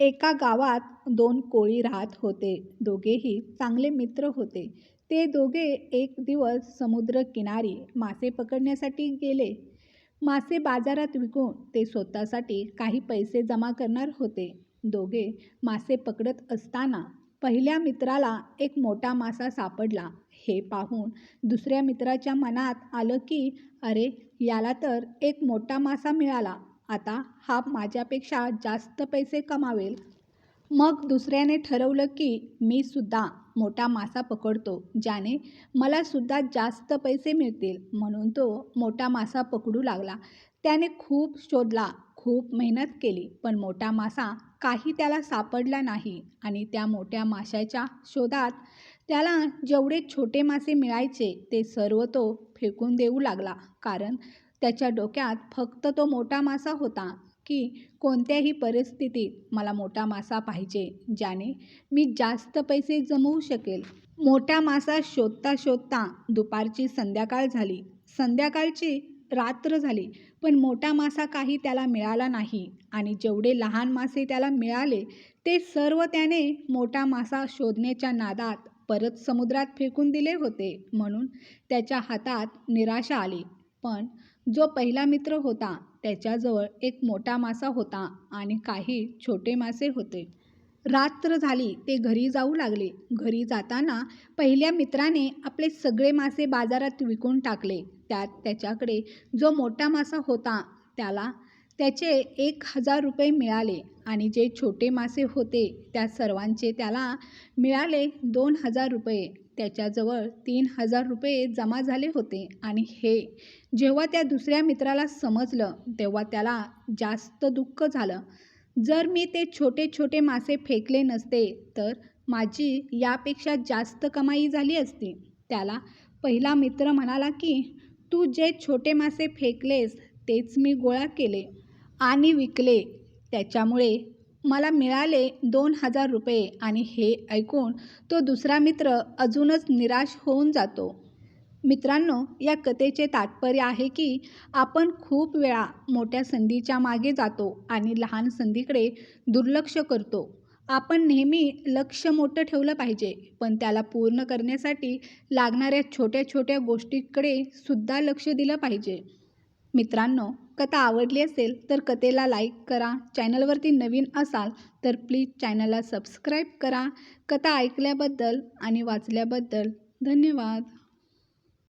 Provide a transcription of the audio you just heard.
एका गावात दोन कोळी राहत होते. दोघेही चांगले मित्र होते. ते दोघे एक दिवस समुद्रकिनारी मासे पकडण्यासाठी गेले. मासे बाजारात विकून ते स्वतःसाठी काही पैसे जमा करणार होते. दोघे मासे पकडत असताना पहिल्या मित्राला एक मोठा मासा सापडला. हे पाहून दुसऱ्या मित्राच्या मनात आलं की अरे याला तर एक मोठा मासा मिळाला. आता हा माझ्यापेक्षा जास्त पैसे कमावेल. मग दुसऱ्याने ठरवलं की मी सुद्धा मोठा मासा पकडतो ज्याने मला सुद्धा जास्त पैसे मिळतील. म्हणून तो मोठा मासा पकडू लागला. त्याने खूप शोधला खूप मेहनत केली पण मोठा मासा काही त्याला सापडला नाही आणि त्या मोठ्या माशाच्या शोधात त्याला जेवढे छोटे मासे मिळायचे ते सर्व तो फेकून देऊ लागला. कारण त्याच्या डोक्यात फक्त तो मोठा मासा होता की कोणत्याही परिस्थितीत मला मोठा मासा पाहिजे ज्याने मी जास्त पैसे जमवू शकेल. मोठा मासा शोधता शोधता दुपारची संध्याकाळ झाली. संध्याकाळची रात्र झाली पण मोठा मासा काही त्याला मिळाला नाही आणि जेवढे लहान मासे त्याला मिळाले ते सर्व त्याने मोठा मासा शोधण्याच्या नादात परत समुद्रात फेकून दिले होते म्हणून त्याच्या हातात निराशा आली. पण जो पहिला मित्र होता त्याच्याजवळ एक मोठा मासा होता आणि काही छोटे मासे होते. रात्र झाली ते घरी जाऊ लागले. घरी जाताना पहिल्या मित्राने आपले सगळे मासे बाजारात विकून टाकले. त्यात त्याच्याकडे जो मोठा मासा होता त्याला त्याचे एक हजार रुपये मिळाले आणि जे छोटे मासे होते त्या सर्वांचे त्याला मिळाले दोन हजार रुपये. त्याच्याजवळ तीन हजार रुपये जमा झाले होते. आणि हे जेव्हा त्या दुसऱ्या मित्राला समजलं तेव्हा त्याला जास्त दुःख झालं. जर मी ते छोटे छोटे मासे फेकले नसते तर माझी यापेक्षा जास्त कमाई झाली असती. त्याला पहिला मित्र म्हणाला की तू जे छोटे मासे फेकलेस तेच मी गोळा केले आणि विकले. त्याच्यामुळे मला मिळाले दोन हजार रुपये आणि हे ऐकून तो दुसरा मित्र अजूनच निराश होऊन जातो. मित्रांनो या कथेचे तात्पर्य आहे की आपण खूप वेळा मोठ्या संधीच्या मागे जातो आणि लहान संधीकडे दुर्लक्ष करतो. आपण नेहमी लक्ष मोठं ठेवलं पाहिजे पण त्याला पूर्ण करण्यासाठी लागणाऱ्या छोट्या छोट्या गोष्टीकडे सुद्धा लक्ष दिलं पाहिजे. मित्रांनो कथा आवडली असेल तर कथेला लाईक करा. चॅनलवरती नवीन असाल तर प्लीज चॅनलला सबस्क्राईब करा. कथा ऐकल्याबद्दल आणि वाचल्याबद्दल धन्यवाद.